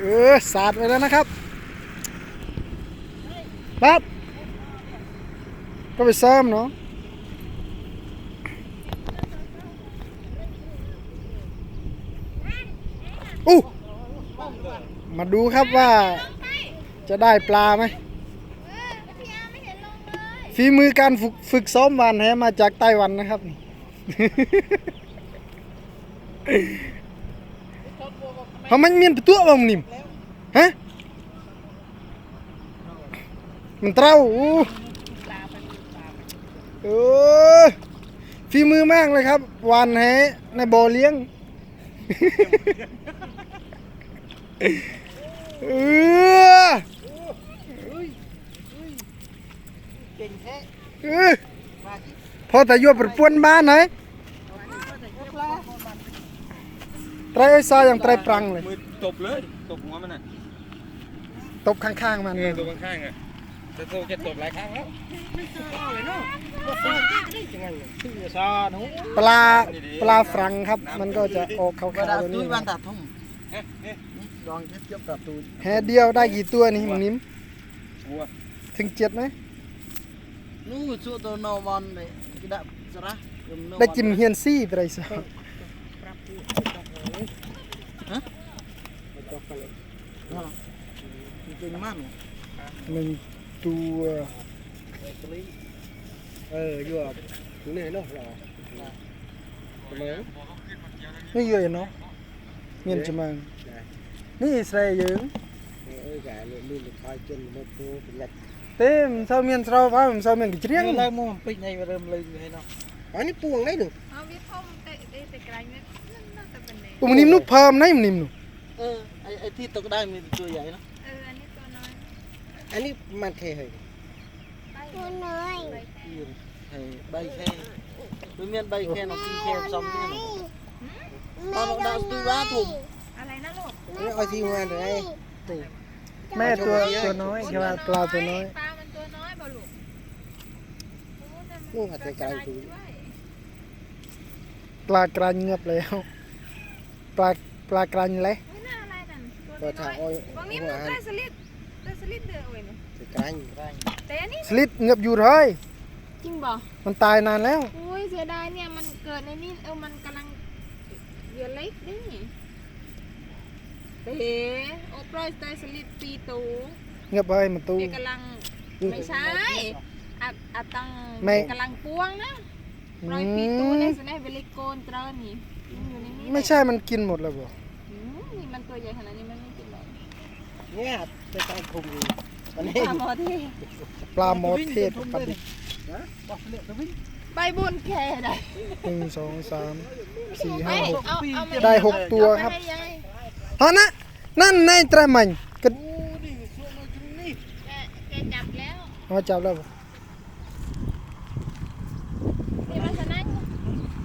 เออสาดไปแล้วนะครับปั๊บก็ไปซ้อมเนาะอู้มาดูครับว่าจะได้ปลาไหมฝีมือการฝึกฝึกซ้อมวานแหมาจากไต้หวันนะครับ เขามันมีนตัวบ่มงนิ่มฮะมันเต้าอู้เออฝีมือมากเลยครับวานแหในบ่อเลี้ยงเออเก่งแท้เออพอแต่ยั่วปรปวนบ้านไหน ไตรไอ้ซอยอย่างไตรปรังเลย มือตบเลยตบหัวมันน่ะตบข้างๆมัน เออตบข้างๆอะแต่โตจะตบหลายครั้งแล้วชื่อซาหนูปลาปลาฝรั่งครับ มันก็จะออกขาวกระดาษๆตัวตุ้นี้ยบ้านตาทุ่งลองคิดจับตาตุ้ยแฮเดียวได้กี่ตัวนี่มึงนิ่มวัวถึงเจ็ดไหมนู้สู้ตัวนอบอลเลยกระดาษสระได้จิมเฮียนซี่ไปเลยสิ Bikin mana? Mentu Ờ, vừa Cái này nó là Mới Nó vừa nó Nhìn cho mừng Nó Israel dữ ទេមិនសូវមានស្រោបហើយមិនសូវមានកិជ្រៀងឡើយមកពេញឯងរើមលេងហ្នឹងអានេះពួងនេះនោះអើវាធំតែតែក្រាញ់វា อุ้มนิ่มนุกเพิ่มนะมึงนิ่มนุกเออไอไอที่ตกได้มีตัวใหญ่เนาะเอออันนี้ตัวน้อยอันนี้มันแค่เหรอตัวน้อยเฮ้ยใบแค่ดูเมียนใบแค่เนาะที่แค่ซ้ำนี่เนาะตอนเราดูว่าถูกอะไรนะลูกนี่เอาที่มาเลยตีแม่ตัวตัวน้อยใช่ไหมปลาตัวน้อยปลามันตัวน้อยเปล่าลูกโอ้แต่มันนู่นหัดใจไกลดูด้วยปลากระเงียบแล้ว ปลาปลากระเลย ไม่น่าอะไรนั่นพอตัวถ้าน้อยอ้อย บางนี้หัมัวนหันได้สลิดได้สลิดเดือดเว้ยเนี่ยจะกรันแต่อันนี้สลิดเงียบอยู่เลยจริงบ่มันตายนานแล้วโอ้ยเสียดายเนี่ยมันเกิดในนี่เออมันกำลังเดือดเล็กนี่เต๋โอ้ปล่อยได้สลิดปีตูเงียบไปมันตู เดี๋ยวกำลังไม่ใช่อัดอัดตังไม่ กำลังปวงนะรอยปีตูในสุนัขเวลิโกนเตรอนี่มันอยู่ในนี้ ไม่ใช่มันกินหมดแล้วบ่อืมนี่มันตัวใหญ่ขนาดนี้มันไม่กินหรอกเนี่ยจะต้องคุมอยู่อันนี้ปลาหมอเทปลาหมอเทศปลาดิบบอกเลือดตะวิ่งใบบุญแค่ได้หนึ่งสองสามสี่ห้าไม่หกเอาเอามาได้หกตัวครับเอาไปให้ยายฮะนะนั่นในตรามันก็โอ้ดิส่วนมาตรงนี้แกแกจับแล้วเอาจับแล้วบ่แ